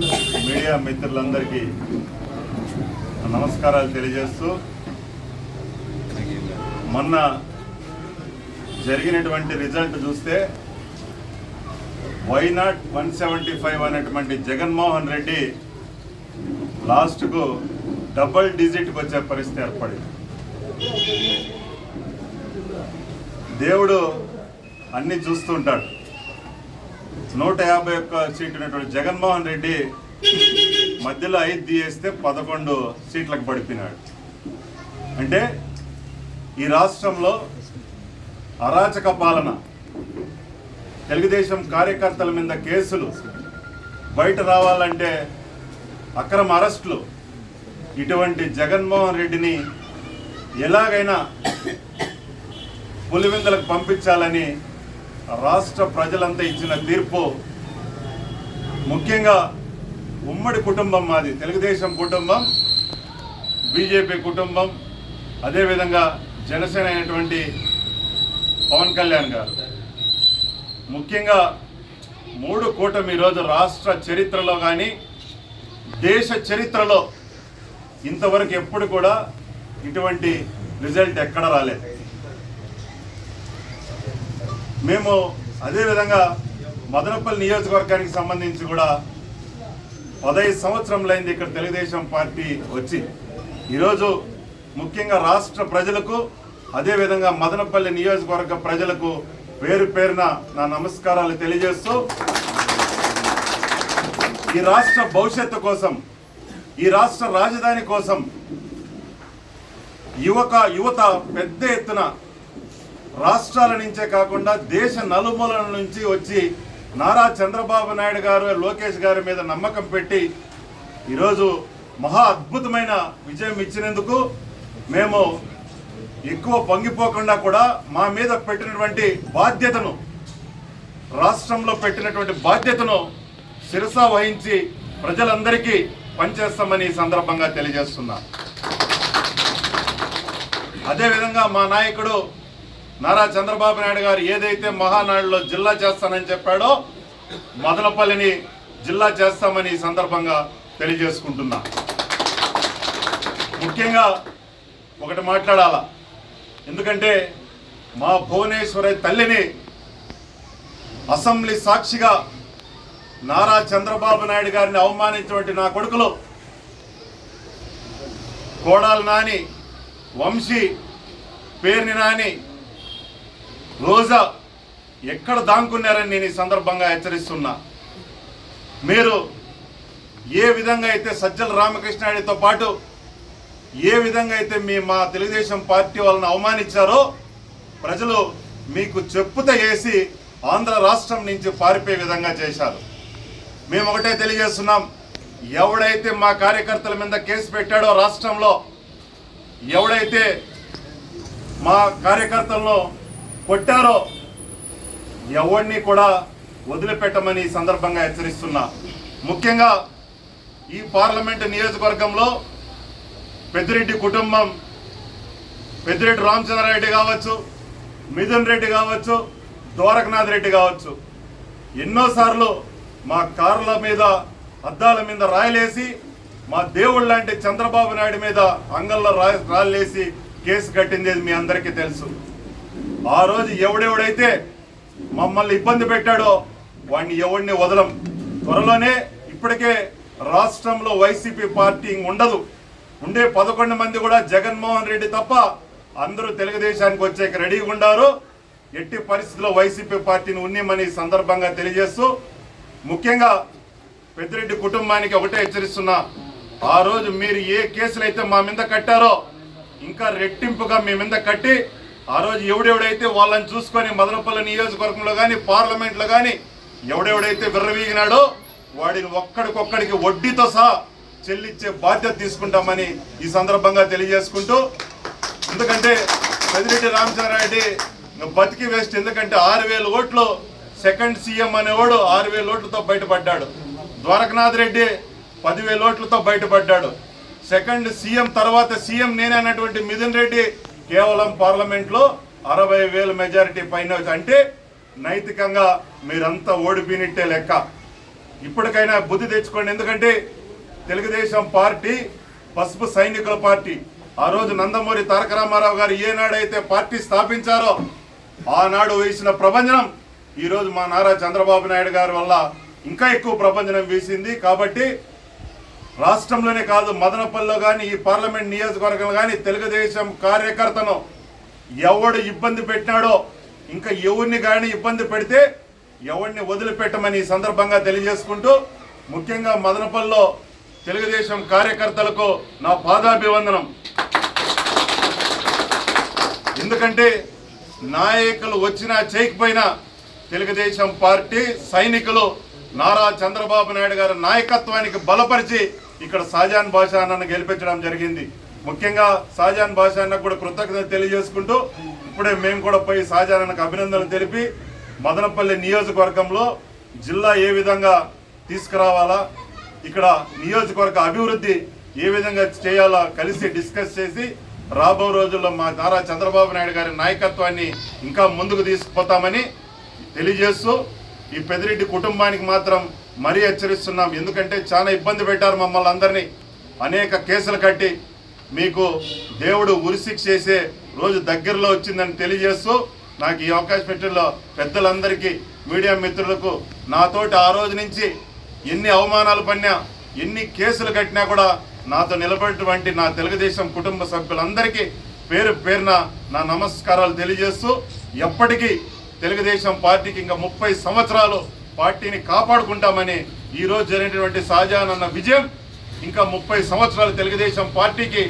Media మిత్రులందరికీ నమస్కారాలు తెలియజేస్తూ మొన్న జరిగినటువంటి రిజల్ట్ చూస్తే why not one seventy five అనేటువంటి జగన్మోహన్ రెడ్డి లాస్ట్కు డబుల్ డిజిట్కి వచ్చే పరిస్థితి ఏర్పడింది. దేవుడు అన్ని చూస్తుంటాడు నూట యాభై ఒక్క సీటు ఉన్నటువంటి జగన్మోహన్ రెడ్డి మధ్యలో ఐదు తీయేస్తే పదకొండు సీట్లకు పడిపోయినాడు. అంటే ఈ రాష్ట్రంలో అరాచక పాలన తెలుగుదేశం కార్యకర్తల మీద కేసులు బయట రావాలంటే అక్రమ అరెస్టులు ఇటువంటి జగన్మోహన్ రెడ్డిని ఎలాగైనా పులివిందలకు పంపించాలని రాష్ట్ర ప్రజలంతా ఇచ్చిన తీర్పు ముఖ్యంగా ఉమ్మడి కుటుంబం మాది తెలుగుదేశం కుటుంబం బీజేపీ కుటుంబం అదేవిధంగా జనసేన అయినటువంటి పవన్ కళ్యాణ్ గారు. ముఖ్యంగా మూడు కూటమి ఈరోజు రాష్ట్ర చరిత్రలో కానీ దేశ చరిత్రలో ఇంతవరకు ఎప్పుడు కూడా ఇటువంటి రిజల్ట్ ఎక్కడ రాలేదు. మేము అదేవిధంగా మదనపల్లి నియోజకవర్గానికి సంబంధించి కూడా పదహైదు సంవత్సరంలైంది ఇక్కడ తెలుగుదేశం పార్టీ వచ్చి. ఈరోజు ముఖ్యంగా రాష్ట్ర ప్రజలకు అదేవిధంగా మదనపల్లి నియోజకవర్గ ప్రజలకు పేరు పేరున నా నమస్కారాలు తెలియజేస్తూ ఈ రాష్ట్ర భవిష్యత్తు కోసం ఈ రాష్ట్ర రాజధాని కోసం యువక యువత పెద్ద ఎత్తున రాష్ట్రాల నుంచే కాకుండా దేశ నలుమూలల నుంచి వచ్చి నారా చంద్రబాబు నాయుడు గారు లోకేష్ గారి మీద నమ్మకం పెట్టి ఈరోజు మహా అద్భుతమైన విజయం ఇచ్చినందుకు మేము ఎక్కువ పొంగిపోకుండా కూడా మా మీద పెట్టినటువంటి బాధ్యతను రాష్ట్రంలో పెట్టినటువంటి బాధ్యతను శిరస వహించి ప్రజలందరికీ పనిచేస్తామని ఈ సందర్భంగా తెలియజేస్తున్నా. అదేవిధంగా మా నాయకుడు నారా చంద్రబాబు నాయుడు గారు ఏదైతే మహానాడులో జిల్లా చేస్తానని చెప్పాడో మదనపల్లిని జిల్లా చేస్తామని సందర్భంగా తెలియజేసుకుంటున్నా. ముఖ్యంగా ఒకటి మాట్లాడాలా. ఎందుకంటే మా భువనేశ్వరి తల్లిని అసెంబ్లీ సాక్షిగా నారా చంద్రబాబు నాయుడు గారిని అవమానించినటువంటి నా కొడుకులు కోడాలు నాని వంశీ పేర్ని నాని రోజా ఎక్కడ దాంకున్నారని నేను ఈ సందర్భంగా హెచ్చరిస్తున్నా. మీరు ఏ విధంగా అయితే సజ్జల రామకృష్ణాడితో పాటు ఏ విధంగా అయితే మీ మా తెలుగుదేశం పార్టీ వాళ్ళని అవమానించారో ప్రజలు మీకు చెప్పుత వేసి ఆంధ్ర రాష్ట్రం నుంచి పారిపోయే విధంగా చేశారు. మేము ఒకటే తెలియజేస్తున్నాం ఎవడైతే మా కార్యకర్తల మీద కేసు పెట్టాడో రాష్ట్రంలో ఎవడైతే మా కార్యకర్తలను కొట్టారో ఎవరిని కూడా వదిలిపెట్టమని ఈ సందర్భంగా హెచ్చరిస్తున్నా. ముఖ్యంగా ఈ పార్లమెంటు నియోజకవర్గంలో పెద్దిరెడ్డి కుటుంబం పెద్దిరెడ్డి రామచంద్రారెడ్డి కావచ్చు మిథున్ రెడ్డి కావచ్చు ద్వారకనాథ్ రెడ్డి కావచ్చు. ఎన్నోసార్లు మా కార్ల మీద అద్దాల మీద రాయలేసి మా దేవుడు లాంటి చంద్రబాబు నాయుడు మీద అంగల్లో రా రాళ్ళేసి కేసు కట్టింది మీ అందరికీ తెలుసు. ఆ రోజు ఎవడెవడైతే మమ్మల్ని ఇబ్బంది పెట్టాడో వాడిని ఎవడిని వదలం. త్వరలోనే ఇప్పటికే రాష్ట్రంలో వైసీపీ పార్టీ ఉండదు. ఉండే పదకొండు మంది కూడా జగన్మోహన్ రెడ్డి తప్ప అందరూ తెలుగుదేశానికి వచ్చేకి రెడీగా ఉండారు. ఎట్టి పరిస్థితుల్లో వైసీపీ పార్టీని ఉన్నిమని సందర్భంగా తెలియజేస్తూ ముఖ్యంగా పెద్దిరెడ్డి కుటుంబానికి ఒకటే హెచ్చరిస్తున్నా. ఆ రోజు మీరు ఏ కేసులు అయితే మా మీద కట్టారో ఇంకా రెట్టింపుగా మీ మీద కట్టి ఆ రోజు ఎవడెవడైతే వాళ్ళని చూసుకొని మదనపల్లి నియోజకవర్గంలో కానీ పార్లమెంట్లో కానీ ఎవడెవడైతే విర్రవీగినాడో వాడిని ఒక్కడికొక్కడికి వడ్డీతో సహా చెల్లించే బాధ్యత తీసుకుంటామని ఈ సందర్భంగా తెలియజేసుకుంటూ ఎందుకంటే పెదిరెడ్డి రామచంద్రారెడ్డి బతికి వేస్ట్. ఎందుకంటే ఆరు వేల ఓట్లు సెకండ్ సీఎం అనేవాడు ఆరు వేల ఓట్లతో బయటపడ్డాడు. ద్వారకనాథ్ రెడ్డి పదివేల ఓట్లతో బయటపడ్డాడు. సెకండ్ సీఎం తర్వాత సీఎం నేనే అన్నటువంటి మిథున్ రెడ్డి కేవలం పార్లమెంట్లో అరవై వేల మెజారిటీ పైన అంటే నైతికంగా మీరంతా ఓడిపోయినట్టే లెక్క. ఇప్పటికైనా బుద్ధి తెచ్చుకోండి. ఎందుకంటే తెలుగుదేశం పార్టీ పసుపు సైనికుల పార్టీ. ఆ రోజు నందమూరి తారక రామారావు గారు ఏనాడైతే పార్టీ స్థాపించారో ఆనాడు వేసిన ప్రభంజనం ఈరోజు మా నారా చంద్రబాబు నాయుడు గారి వల్ల ఇంకా ఎక్కువ ప్రభంజనం వేసింది. కాబట్టి రాష్ట్రంలోనే కాదు మదనపల్లిలో కానీ ఈ పార్లమెంట్ నియోజకవర్గంలో కానీ తెలుగుదేశం కార్యకర్తను ఎవడు ఇబ్బంది పెట్టినాడో ఇంకా ఎవరిని కానీ ఇబ్బంది పెడితే ఎవరిని వదిలిపెట్టమని ఈ సందర్భంగా తెలియజేసుకుంటూ ముఖ్యంగా మదనపల్లిలో తెలుగుదేశం కార్యకర్తలకు నా పాదాభివందనం. ఎందుకంటే నాయకులు వచ్చినా చేయకపోయినా తెలుగుదేశం పార్టీ సైనికులు నారా చంద్రబాబు నాయుడు గారి నాయకత్వానికి బలపరిచి ఇక్కడ షాజాన్ బాషా అన్నను గెలిపించడం జరిగింది. ముఖ్యంగా షాజాన్ బాషా అన్నకు కూడా కృతజ్ఞత తెలియజేసుకుంటూ ఇప్పుడే మేము కూడా పోయి షాజాన్ అన్నకు అభినందనలు తెలిపి మదనపల్లి నియోజకవర్గంలో జిల్లా ఏ విధంగా తీసుకురావాలా ఇక్కడ నియోజకవర్గ అభివృద్ధి ఏ విధంగా చేయాలో కలిసి డిస్కస్ చేసి రాబో రోజుల్లో మా నారా చంద్రబాబు నాయుడు గారి నాయకత్వాన్ని ఇంకా ముందుకు తీసుకుపోతామని తెలియజేస్తూ ఈ పెదిరెడ్డి కుటుంబానికి మాత్రం మరీ హెచ్చరిస్తున్నాం. ఎందుకంటే చాలా ఇబ్బంది పెట్టారు మమ్మల్ని అందరినీ. అనేక కేసులు కట్టి మీకు దేవుడు ఉరిశిక్ష చేసే రోజు దగ్గరలో వచ్చిందని తెలియజేస్తూ నాకు ఈ అవకాశం పెట్టిలో పెద్దలందరికీ మీడియా మిత్రులకు నాతోటి ఆ రోజు నుంచి ఎన్ని అవమానాలు పడినా ఎన్ని కేసులు కట్టినా కూడా నాతో నిలబడినటువంటి నా తెలుగుదేశం కుటుంబ సభ్యులందరికీ పేరు పేరున నా నమస్కారాలు తెలియజేస్తూ ఎప్పటికీ తెలుగుదేశం పార్టీకి ఇంకా ముప్పై సంవత్సరాలు పార్టీని కాపాడుకుంటామని ఈరోజు జరిగినటువంటి షాజహాన్ అన్న విజయం ఇంకా ముప్పై సంవత్సరాలు తెలుగుదేశం పార్టీకి